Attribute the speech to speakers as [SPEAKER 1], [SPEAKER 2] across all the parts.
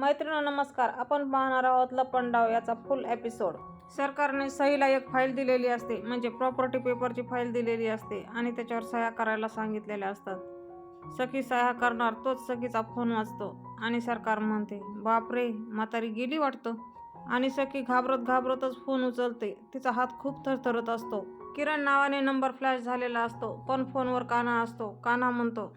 [SPEAKER 1] मैत्रिणी नमस्कार. आपण पाहणार आहोत लपंडाव याचा फुल एपिसोड सरकारने सहीला एक फाईल दिलेली असते. म्हणजे प्रॉपर्टी पेपरची फाईल दिलेली असते आणि त्याच्यावर सह्या करायला सांगितलेल्या असतात. सखी सह्या करणार तोच सखीचा फोन वाचतो. आणि सरकार म्हणते बापरे म्हातारी गेली वाटतं. आणि सखी घाबरत घाबरतच फोन उचलते. तिचा हात खूप थरथरत असतो. किरण नावाने नंबर फ्लॅश झालेला असतो. पण फोनवर काना असतो. काना म्हणतो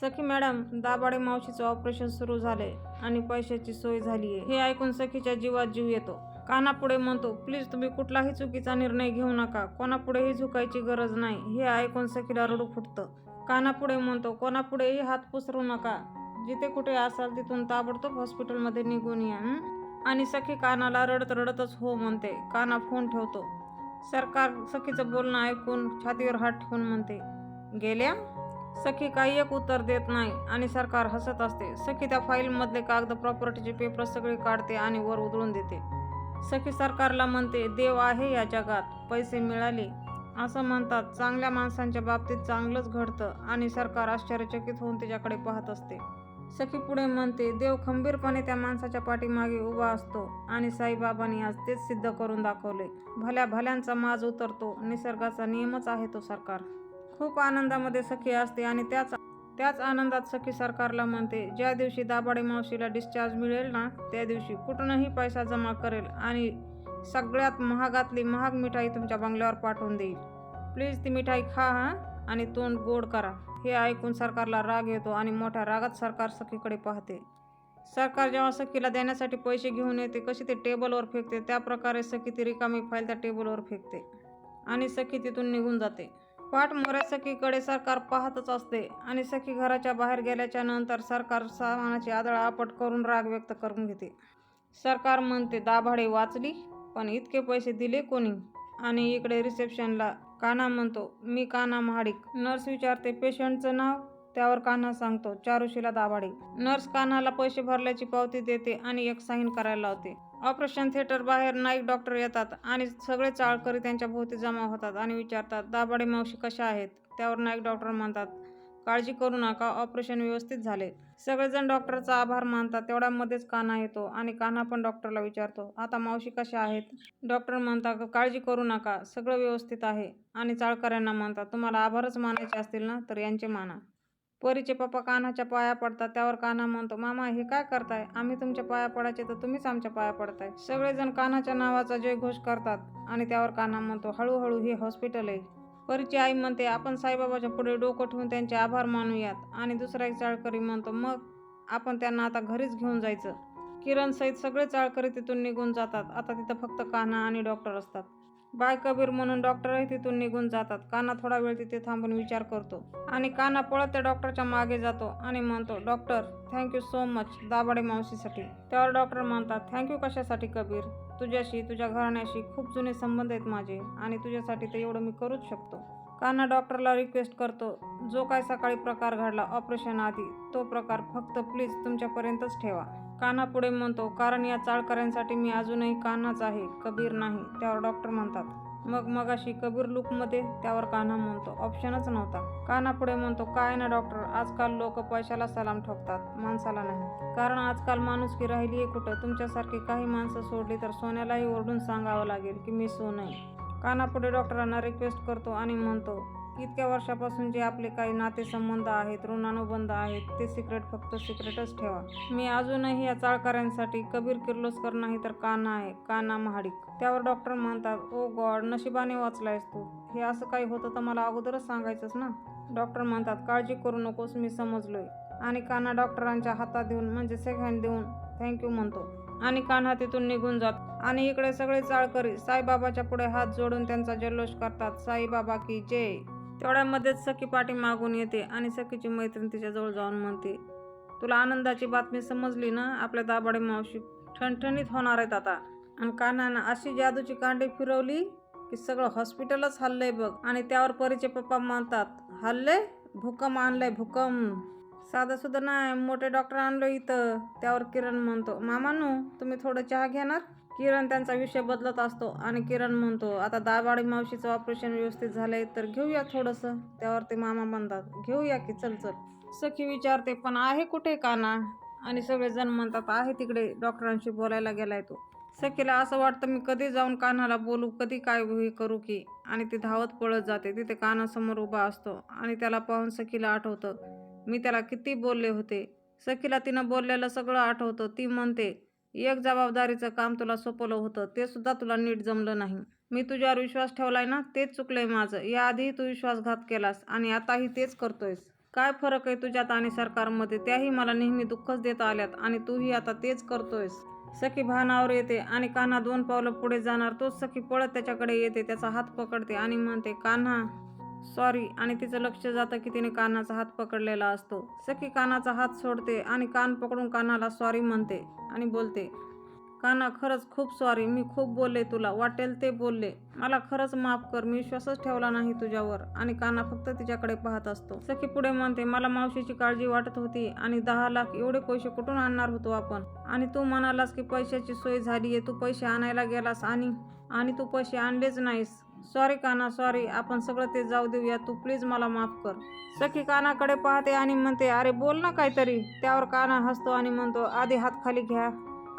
[SPEAKER 1] सखी मॅडम दाबाडे मावशीचं ऑपरेशन सुरू झाले आणि पैशाची सोय झाली आहे हे ऐकून सखीच्या जीवात जीव येतो. कानापुढे म्हणतो प्लीज तुम्ही कुठलाही चुकीचा निर्णय घेऊ नका. कोणापुढेही झुकायची गरज नाही. हे ऐकून सखीला रडू फुटतं. कानापुढे म्हणतो कोणापुढेही हात पसरू नका. जिथे कुठे असाल तिथून ताबडतोब हॉस्पिटलमध्ये निघून या आणि सखी कानाला रडत रडतच हो म्हणते. काना फोन ठेवतो. सरकार सखीचं बोलणं ऐकून छातीवर हात ठेवून म्हणते गेल्या? सखी काही एक उत्तर देत नाही आणि सरकार हसत असते. सखी त्या फाईलमधले कागद प्रॉपर्टीचे पेपर सगळे काढते आणि वर उधळून देते. सखी सरकारला म्हणते देव आहे या जगात पैसे मिळाले. असं म्हणतात. चांगल्या माणसांच्या बाबतीत चांगलंच घडतं आणि सरकार आश्चर्यचकित होऊन तिच्याकडे पाहत असते. सखी पुढे म्हणते देव खंबीरपणे त्या माणसाच्या पाठीमागे उभा असतो आणि साईबाबांनी आज तेच सिद्ध करून दाखवले. भल्या भल्यांचा माज उतरतो. निसर्गाचा नियमच आहे तो सरकार. खूप आनंदामध्ये सखी असते आणि त्याच त्याच आनंदात सखी सरकारला म्हणते ज्या दिवशी दाभाडे मावशीला डिस्चार्ज मिळेल ना त्या दिवशी कुठूनही पैसा जमा करेल आणि सगळ्यात महागातली महाग मिठाई तुमच्या बंगल्यावर पाठवून देईल. प्लीज ती मिठाई खा हा आणि तोंड गोड करा. हे ऐकून सरकारला राग येतो आणि मोठ्या रागात सरकार सखीकडे पाहते. सरकार जेव्हा सखीला देण्यासाठी पैसे घेऊन येते कशी ते टेबलवर फेकते त्या प्रकारे सखी ती रिकामी फाईल त्या टेबलवर फेकते आणि सखी तिथून निघून जाते. पाठ मोऱ्या सखीकडे सरकार पाहतच असते आणि सखी घराच्या बाहेर गेल्याच्यानंतर सरकार सामानाची आदळ आपट करून राग व्यक्त करून घेते. सरकार म्हणते दाभाडे वाचली पण इतके पैसे दिले कोणी आणि इकडे रिसेप्शनला काना म्हणतो मी काना महाडिक. नर्स विचारते पेशंटचं नाव त्यावर कान्हा सांगतो चारुशीला दाभाडे नर्स कान्हाला पैसे भरल्याची पावती देते आणि एक साईन करायला लावते. ऑपरेशन थिएटर बाहेर नाईक डॉक्टर येतात आणि सगळे चाळकरी त्यांच्या भोवती जमा होतात आणि विचारतात दाभाडे मावशी कशा आहेत? त्यावर नाईक डॉक्टर म्हणतात काळजी करू नका ऑपरेशन व्यवस्थित झाले. सगळेजण डॉक्टरचा आभार मानतात तेवढ्यामध्येच कान्हा येतो आणि कान्हा पण डॉक्टरला विचारतो आता मावशी कशा आहेत? डॉक्टर म्हणतात काळजी करू नका सगळं व्यवस्थित आहे. आणि चाळकऱ्यांना म्हणतात तुम्हाला आभारच मानायचे असतील ना तर यांचे माना. परीचे पप्पा कान्हाच्या पाया पडतात त्यावर कान्हा म्हणतो मामा हे काय करताय? आम्ही तुमच्या पाया पडायचे तर तुम्हीच आमच्या पाया पडताय. सगळेजण कान्हाच्या नावाचा जयघोष करतात आणि त्यावर कान्हा म्हणतो हळूहळू हे हॉस्पिटल आहे. परीची आई म्हणते आपण साईबाबाच्या पुढे डोकं ठेवून त्यांचे आभार मानूयात. आणि दुसरा एक चाळकरी म्हणतो मग आपण त्यांना आता घरीच घेऊन जायचं. किरण सहित सगळे चाळकरी तिथून निघून जातात. आता तिथं फक्त कान्हा आणि डॉक्टर असतात. बाय कबीर म्हणून डॉक्टरही तिथून निघून जातात. काना थोडा वेळ तिथे थांबून विचार करतो. आणि काना पळत त्या डॉक्टरच्या मागे जातो आणि म्हणतो doctor thank you so much Dabhade मावशीसाठी. त्यावर डॉक्टर म्हणतात थँक्यू कशासाठी कबीर? तुझ्याशी तुझ्या घराण्याशी खूप जुने संबंध आहेत माझे आणि तुझ्यासाठी तर एवढं मी करूच शकतो. कान्हा डॉक्टरला रिक्वेस्ट करतो. जो काय सकाळी प्रकार घडला ऑपरेशन आधी तो प्रकार फक्त प्लीज तुमच्यापर्यंतच ठेवा. कान्हा पुढे म्हणतो कारण या चाळकऱ्यांसाठी मी अजूनही कान्हाच आहे कबीर नाही त्यावर डॉक्टर म्हणतात. मग मगाशी कबीर लुकमध्ये त्यावर कान्हा म्हणतो ऑप्शनच नव्हता. कान्हा पुढे म्हणतो काय ना डॉक्टर आजकाल लोक पैशाला सलाम ठोकतात माणसाला नाही. कारण आजकाल माणुसकी राहिली आहे कुठं तुमच्यासारखी काही माणसं सोडली तर सोन्यालाही ओरडून सांगावं लागेल की मी सोन आहे कानापुढे डॉक्टरांना रिक्वेस्ट करतो आणि म्हणतो इतक्या वर्षापासून जे आपले काही नातेसंबंध आहेत ऋणानुबंध आहेत ते सिक्रेट फक्त सिक्रेटच ठेवा. मी अजूनही या चाळकऱ्यांसाठी कबीर किर्लोस्कर नाही तर काना आहे काना महाडिक. त्यावर डॉक्टर म्हणतात ओ गॉड नशिबाने वाचलायस तू. हे असं काही होतं तर मला अगोदरच सांगायचंच ना? डॉक्टर म्हणतात काळजी करू नकोस मी समजलोय. आणि काना डॉक्टरांच्या हातात देऊन म्हणजे सेकंड देऊन थँक्यू म्हणतो. आणि कान्हा तिथून निघून जात. आणि इकडे सगळे चाळकरी साईबाबाच्या पुढे हात जोडून त्यांचा जल्लोष करतात. साईबाबा की जय तेवढ्यामध्येच सखी पाठी मागून येते आणि सखीची मैत्रीण तिच्याजवळ जाऊन म्हणते तुला आनंदाची बातमी समजली ना? आपल्या दाभाडे मावशी ठणठणीत होणार आहेत आता. आणि कान्हानं अशी जादूची कांडी फिरवली की सगळं हॉस्पिटलच हल्लंय बघ. आणि त्यावर परीचे पप्पा मानतात हल्ले भूकंप आणलंय भूकंप. साधं सुद्धा नाही. मोठे डॉक्टर आणलो इथं. त्यावर किरण म्हणतो मामानू तुम्ही थोडं चहा घेणार? किरण त्यांचा विषय बदलत असतो आणि किरण म्हणतो आता दाबाडी मावशीचं ऑपरेशन व्यवस्थित झालंय तर घेऊया थोडंसं. त्यावर ते मामा म्हणतात घेऊया की चल चल. सखी विचारते पण आहे कुठे काना? आणि सगळेजण म्हणतात आहे तिकडे. डॉक्टरांशी बोलायला गेलाय तो. सखीला असं वाटतं मी कधी जाऊन कान्हाला बोलू कधी काय हे करू की? आणि ती धावत पळत जाते. तिथे कानासमोर उभा असतो आणि त्याला पाहून सखीला आठवतं मी त्याला किती बोलले होते? सखीला तिनं बोललेलं सगळं आठवतं. ती म्हणते एक जबाबदारीचं काम तुला सोपवलं होतं. ते सुद्धा तुला नीट जमलं नाही. मी तुझ्यावर विश्वास ठेवलाय ना? तेच चुकलंय माझं. याआधीही तू विश्वासघात केलास आणि आताही तेच करतोयस. काय फरक आहे तुझ्यात आणि सरकारमध्ये? त्याही मला नेहमी दुःखच देत आल्यात आणि तूही आता तेच करतोयस. सखी भानावर येते आणि कान्हा दोन पावलं पुढे जाणार. तोच सखी पळत त्याच्याकडे येते. त्याचा हात पकडते आणि म्हणते कान्हा सॉरी आणि तिचं लक्ष जातं की तिने कानाचा हात पकडलेला असतो. सखी कानाचा हात सोडते आणि कान पकडून कानाला सॉरी म्हणते आणि बोलते काना खरंच खूप सॉरी मी खूप बोलले तुला. वाटेल ते बोलले. मला खरंच माफ कर. मी विश्वासच ठेवला नाही तुझ्यावर. आणि काना फक्त तिच्याकडे पाहत असतो. सखी पुढे म्हणते मला मावशीची काळजी वाटत होती आणि दहा लाख एवढे पैसे कुठून आणणार होतो आपण? आणि तू म्हणालास की पैशाची सोय झाली आहे तू पैसे आणायला गेलास आणि आणि तू पैसे आणलेच नाहीस. सॉरी काना सॉरी आपण सगळं ते जाऊ देऊया. तू प्लीज मला माफ कर. सखी कानाकडे पाहते आणि म्हणते अरे बोल ना काहीतरी. त्यावर काना हसतो आणि म्हणतो आधी हात खाली घ्या.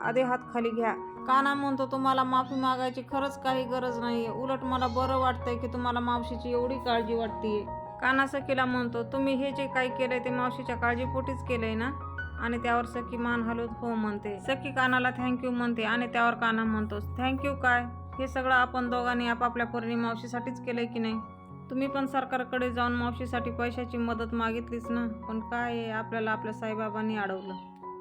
[SPEAKER 1] आधी हात खाली घ्या. काना म्हणतो तुम्हाला माफी मागायची खरंच काही गरज नाहीये. उलट मला बरं वाटतंय की तुम्हाला मावशीची एवढी काळजी वाटतीये. काना सखीला म्हणतो तुम्ही हे जे काही केलंय ते मावशीच्या काळजीपोटीच केलंय ना? आणि त्यावर सखी मान हलवत हो म्हणते. सखी कानाला थँक्यू म्हणते आणि त्यावर काना म्हणतो थँक्यू काय? हे सगळं आपण दोघांनी आपापल्या परीने मावशीसाठीच केलंय की नाही? तुम्ही पण सरकारकडे जाऊन मावशीसाठी पैशाची मदत मागितलीच ना? पण काय आहे आपल्याला आपल्या साईबाबांनी अडवलं.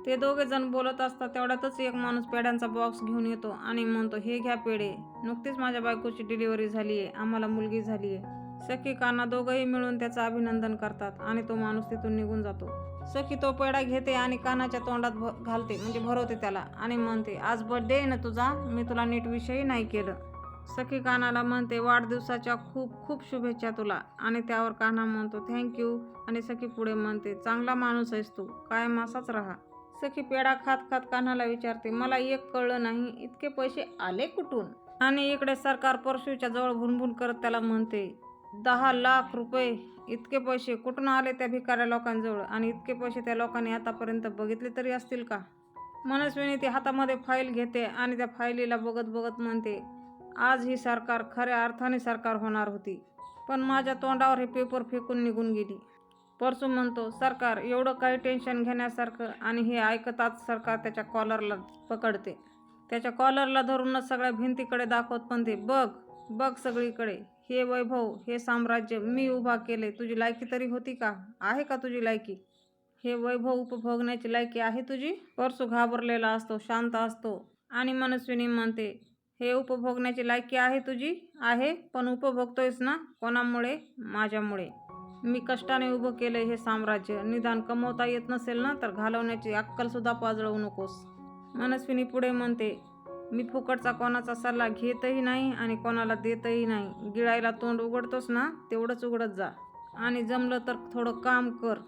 [SPEAKER 1] ते दोघे जण बोलत असतात तेवढ्यातच एक माणूस पेड्यांचा बॉक्स घेऊन येतो आणि म्हणतो हे घ्या पेढे नुकतीच माझ्या बायकोची डिलिव्हरी झाली आहे आम्हाला मुलगी झाली आहे सखी काना दोघंही मिळून त्याचं अभिनंदन करतात आणि तो माणूस तिथून निघून जातो. सखी तो पेढा घेते आणि कानाच्या तोंडात भ घालते म्हणजे भरवते त्याला आणि म्हणते आज बर्थडे आहे ना तुझा? मी तुला नीट विषयही नाही केलं. सखी कानाला म्हणते वाढदिवसाच्या खूप खूप शुभेच्छा तुला. आणि त्यावर कान्हा म्हणतो थँक्यू आणि सखी पुढे म्हणते चांगला माणूस आहेस तू कायम असाच राहा. सखी पेढा खात खात कान्हाला विचारते मला एक कळलं नाही इतके पैसे आले कुठून? आणि इकडे सरकार परशुच्या जवळ भुनभुन करत त्याला म्हणते दहा लाख रुपये इतके पैसे कुठून आले त्या भिकाऱ्या लोकांजवळ? आणि इतके पैसे त्या लोकांनी आतापर्यंत बघितले तरी असतील का? मनस्विनी ती हातामध्ये फाईल घेते आणि त्या फाईलीला बघत बघत म्हणते आज ही सरकार खऱ्या अर्थाने सरकार होणार होती पण माझ्या तोंडावर हे पेपर फेकून निघून गेली. परसू म्हणतो सरकार एवढं काही टेन्शन घेण्यासारखं आणि हे ऐकताच सरकार त्याच्या कॉलरला पकडते. त्याच्या कॉलरला धरूनच सगळ्या भिंतीकडे दाखवत पण ते बघ बघ सगळीकडे. हे वैभव हे साम्राज्य मी उभा केले. तुझी लायकी तरी होती का? आहे का तुझी लायकी? हे वैभव उपभोगण्याची लायकी आहे तुझी? परसू घाबरलेला असतो शांत असतो आणि मनस्विनी म्हणते हे उपभोगण्याची लायकी आहे तुझी? आहे पण उपभोगतोयस ना? कोणामुळे? माझ्यामुळे. मी कष्टाने उभं केले हे साम्राज्य. निदान कमवता येत नसेल ना तर घालवण्याची अक्कलसुद्धा पाजळवू नकोस. मनस्विनी पुढे म्हणते मी फुकटचा कोणाचा सल्ला घेतही नाही आणि कोणाला देतही नाही. गिळायला तोंड उघडतोस ना तेवढंच उघडत जा. आणि जमलं तर थोडं काम कर.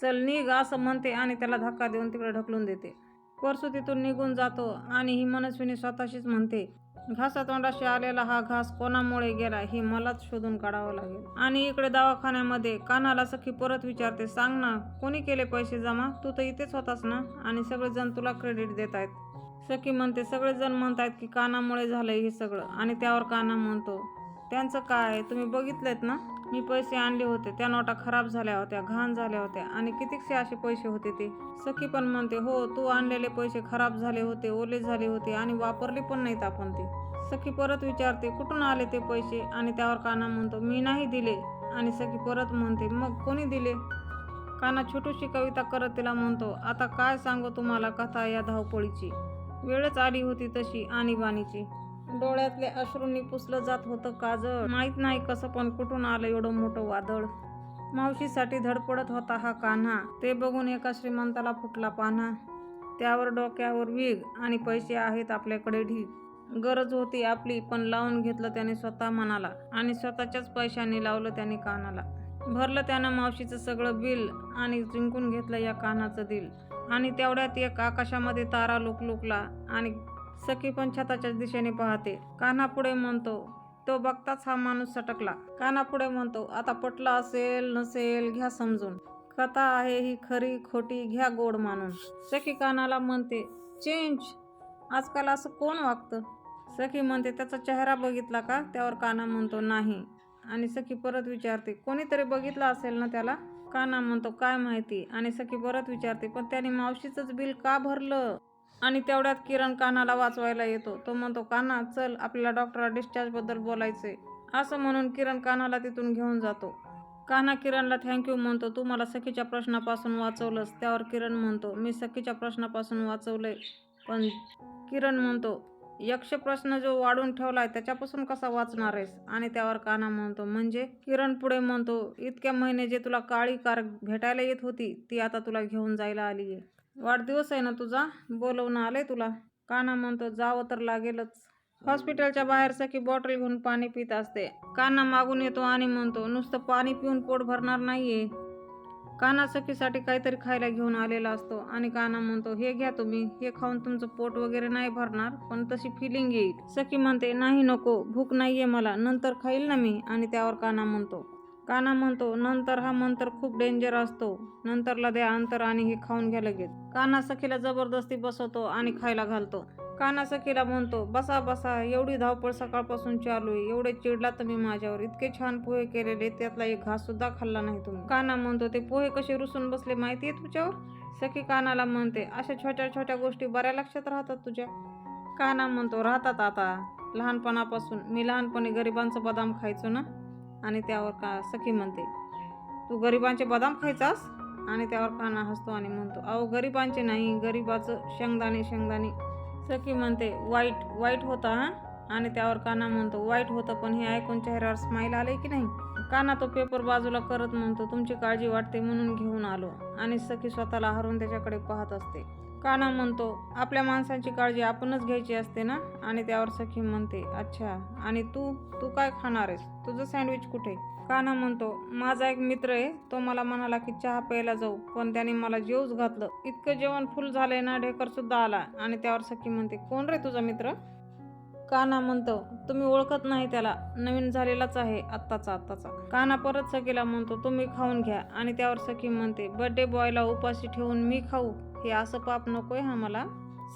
[SPEAKER 1] चल निघ असं म्हणते आणि त्याला धक्का देऊन तिकडे ढकलून देते. परसू तिथून निघून जातो आणि ही मनस्विनी स्वतःशीच म्हणते घासा तोंडाशी आलेला हा घास कोणामुळे गेला हे मलाच शोधून काढावं लागेल. आणि इकडे दवाखान्यामध्ये कानाला सखी परत विचारते सांग ना कोणी केले पैसे जमा? तू तर इथेच होतास ना? आणि सगळेजण तुला क्रेडिट देत आहेत सखी म्हणते सगळेजण म्हणतात की कानामुळे झालं हे सगळं. आणि त्यावर काना म्हणतो त्यांचं काय तुम्ही बघितलेत ना? मी पैसे आणले होते. त्या नोटा खराब झाल्या होत्या घाण झाल्या होत्या. आणि कितीकसे असे पैसे होते ते? सखी पण म्हणते हो तू आणलेले पैसे खराब झाले होते ओले झाले होते आणि वापरले पण नाहीत आपण ते. सखी परत विचारते कुठून आले ते पैसे? आणि त्यावर काना म्हणतो मी नाही दिले. आणि सखी परत म्हणते मग कोणी दिले? काना छोटूशी कविता करत तिला म्हणतो आता काय सांगू तुम्हाला कथा या धावपळीची? वेळच आली होती तशी आणीबाणीची. डोळ्यातले अश्रूंनी पुसलं जात होतं काजळ. माहीत नाही कसं पण कुठून आलं एवढं मोठं वादळ. मावशीसाठी धडपडत होता हा कान्हा. ते बघून एका श्रीमंताला फुटला पान्हा. त्यावर डोक्यावर वीग आणि पैसे आहेत आपल्याकडे ढीग. गरज होती आपली पण लावून घेतलं त्याने स्वतः मनाला आणि स्वतःच्याच पैशाने लावलं त्याने कानाला. भरलं त्यानं मावशीचं सगळं बिल आणि जिंकून घेतलं या कानाचं दिल. आणि तेवढ्यात एक आकाशामध्ये तारा लुकलुकला आणि सखी पण छताच्याच दिशेने पाहते. कानापुढे म्हणतो तो बघताच हा माणूस सटकला. कानापुढे म्हणतो आता पटला असेल नसेल घ्या समजून. कथा आहे ही खरी खोटी घ्या गोड मानून. सखी कानाला म्हणते चेंज आजकाल असं कोण वागतं? सखी म्हणते त्याचा चेहरा बघितला का? त्यावर काना म्हणतो नाही. आणि सखी परत विचारते कोणीतरी बघितला असेल ना त्याला? काना म्हणतो काय माहिती? आणि सखी परत विचारते पण त्याने मावशीचंच बिल का भरलं? आणि तेवढ्यात किरण कानाला वाचवायला येतो. तो म्हणतो काना चल आपल्याला डॉक्टरला डिस्चार्जबद्दल बोलायचे असं म्हणून किरण कानाला तिथून घेऊन जातो. कान्हा किरणला थँक्यू म्हणतो तू मला सखीच्या प्रश्नापासून वाचवलंस. त्यावर किरण म्हणतो मी सखीच्या प्रश्नापासून वाचवलंय. पण किरण म्हणतो यक्ष प्रश्न जो वाढून ठेवलाय त्याच्यापासून कसा वाचणार आहेस? आणि त्यावर काना म्हणतो म्हणजे? किरण पुढे म्हणतो इतक्या महिने जे तुला काळी कार भेटायला येत होती ती आता तुला घेऊन जायला आली आहे. वाढदिवस आहे ना तुझा? बोलवणं आलंय तुला? काना म्हणतो जावं तर लागेलच. हॉस्पिटलच्या बाहेर सखी बॉटल घेऊन पाणी पित असते. काना मागून येतो आणि म्हणतो नुसतं पाणी पिऊन पोट भरणार नाहीये. काना सखीसाठी काहीतरी खायला घेऊन आलेला असतो आणि काना म्हणतो हे घ्या तुम्ही हे खाऊन तुमचं पोट वगैरे नाही भरणार पण तशी फिलिंग येईल. सखी म्हणते नाही नको भूक नाहीये मला नंतर खाईल ना मी. आणि त्यावर काना म्हणतो. काना म्हणतो नंतर हा मंत्र खूप डेंजर असतो नंतरला द्या अंतर आणि हे खाऊन घ्या लगेच. काना सखीला जबरदस्ती बसवतो आणि खायला घालतो. काना सखीला म्हणतो बसा बसा एवढी धावपळ सकाळपासून चालू आहे एवढे चिडला तुम्ही माझ्यावर इतके छान पोहे केलेले त्यातला एक घास सुद्धा खाल्ला नाही तुम्ही. काना म्हणतो ते पोहे कसे रुसून बसले माहिती आहे तुझ्यावर? सखी कानाला म्हणते अशा छोट्या छोट्या गोष्टी बऱ्या लक्षात राहतात तुझ्या. काना म्हणतो राहतात आता लहानपणापासून. मी लहानपणी गरिबांचं बदाम खायचो ना? आणि त्यावर का सखी म्हणते तू गरिबांचे बदाम खायचास? आणि त्यावर काना हसतो आणि म्हणतो अहो गरिबांचे नाही गरिबाचं शेंगदाणे शेंगदाणे सखी म्हणते वाईट वाईट होता हा? आणि त्यावर काना म्हणतो वाईट होतं पण हे ऐकून चेहऱ्यावर स्माईल आले की नाही? काना तो पेपर बाजूला करत म्हणतो तुमची काळजी वाटते म्हणून घेऊन आलो. आणि सखी स्वतःला हरून त्याच्याकडे पाहत असते. काना म्हणतो आपल्या माणसांची काळजी आपणच घ्यायची असते ना? आणि त्यावर सखी म्हणते अच्छा आणि तू तू काय खाणार आहेस? तुझं सँडविच कुठे? काना म्हणतो माझा एक मित्र आहे तो मला म्हणाला की चहा प्यायला जाऊ पण त्याने मला जेवूच घातलं. इतकं जेवण फुल झालंय ना ढेकर सुद्धा आला आणि त्यावर सखी म्हणते कोण रे तुझा मित्र? काना म्हणतो तुम्ही ओळखत नाही त्याला नवीन झालेलाच आहे आत्ताचा आत्ताचा. काना परत सखीला म्हणतो तुम्ही खाऊन घ्या. आणि त्यावर सखी म्हणते बर्थडे बॉयला उपाशी ठेवून मी खाऊ हे असं पाप नकोय हा मला.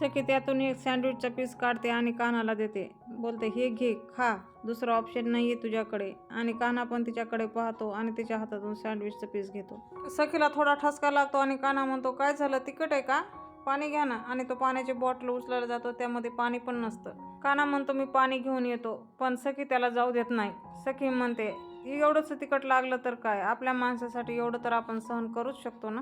[SPEAKER 1] सखी त्यातून एक सँडविचचा पीस काढते आणि कानाला देते. बोलते हे घे खा. दुसरं ऑप्शन नाही आहे तुझ्याकडे. आणि काना पण तिच्याकडे पाहतो आणि तिच्या हातातून सँडविचचा पीस घेतो. सखीला थोडा ठसका लागतो आणि काना म्हणतो काय झालं? तिखट आहे का? पाणी घ्या ना. आणि तो पाण्याची बॉटल उचलायला जातो. त्यामध्ये पाणी पण नसतं. काना म्हणतो मी पाणी घेऊन येतो पण सखी त्याला जाऊ देत नाही. सखी म्हणते एवढंच तिखट लागलं तर काय? आपल्या माणसासाठी एवढं तर आपण सहन करूच शकतो ना?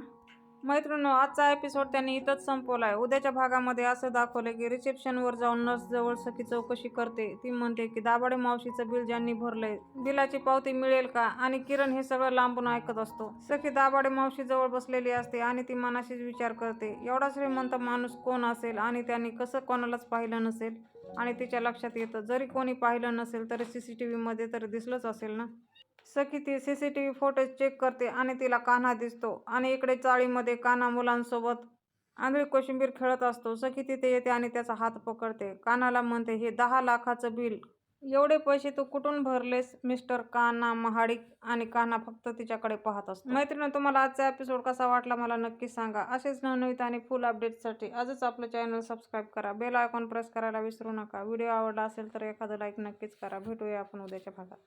[SPEAKER 1] मैत्रिणी आजचा एपिसोड त्यांनी इथंच संपवला आहे उद्याच्या भागामध्ये असं दाखवलं की रिसेप्शनवर जाऊन नर्स जवळ सखी चौकशी करते. ती म्हणते की दाभाडे मावशीचं बिल ज्यांनी भरलंय बिलाची पावती मिळेल का? आणि किरण हे सगळं लांबून ऐकत असतो. सखी दाभाडे मावशी जवळ बसलेली असते आणि ती मनाशीच विचार करते. एवढा श्रीमंत माणूस कोण असेल आणि त्यांनी कसं कोणालाच पाहिलं नसेल? आणि तिच्या लक्षात येतं जरी कोणी पाहिलं नसेल तरी सी सी टी व्हीमध्ये तरी दिसलंच असेल ना? सखी ती C C T V footage check करते आणि तिला कान्हा दिसतो. आणि इकडे चाळीमध्ये कान्हा मुलांसोबत आंधळी कोशिंबीर खेळत असतो. सखी तिथे येते आणि त्याचा हात पकडते. कानाला म्हणते हे दहा लाखाचं बिल. एवढे पैसे तू कुठून भरलेस मिस्टर कान्हा महाडिक? आणि कान्हा फक्त तिच्याकडे पाहत असतो. मैत्रिणी तुम्हाला आजचा एपिसोड कसा वाटला मला नक्की सांगा. असेच नवनवीत आणि फुल अपडेटसाठी आजच आपलं चॅनल सबस्क्राईब करा. बेल आयकॉन प्रेस करायला विसरू नका. व्हिडिओ आवडला असेल तर एखादं लाईक नक्कीच करा. भेटूया आपण उद्याच्या भागात.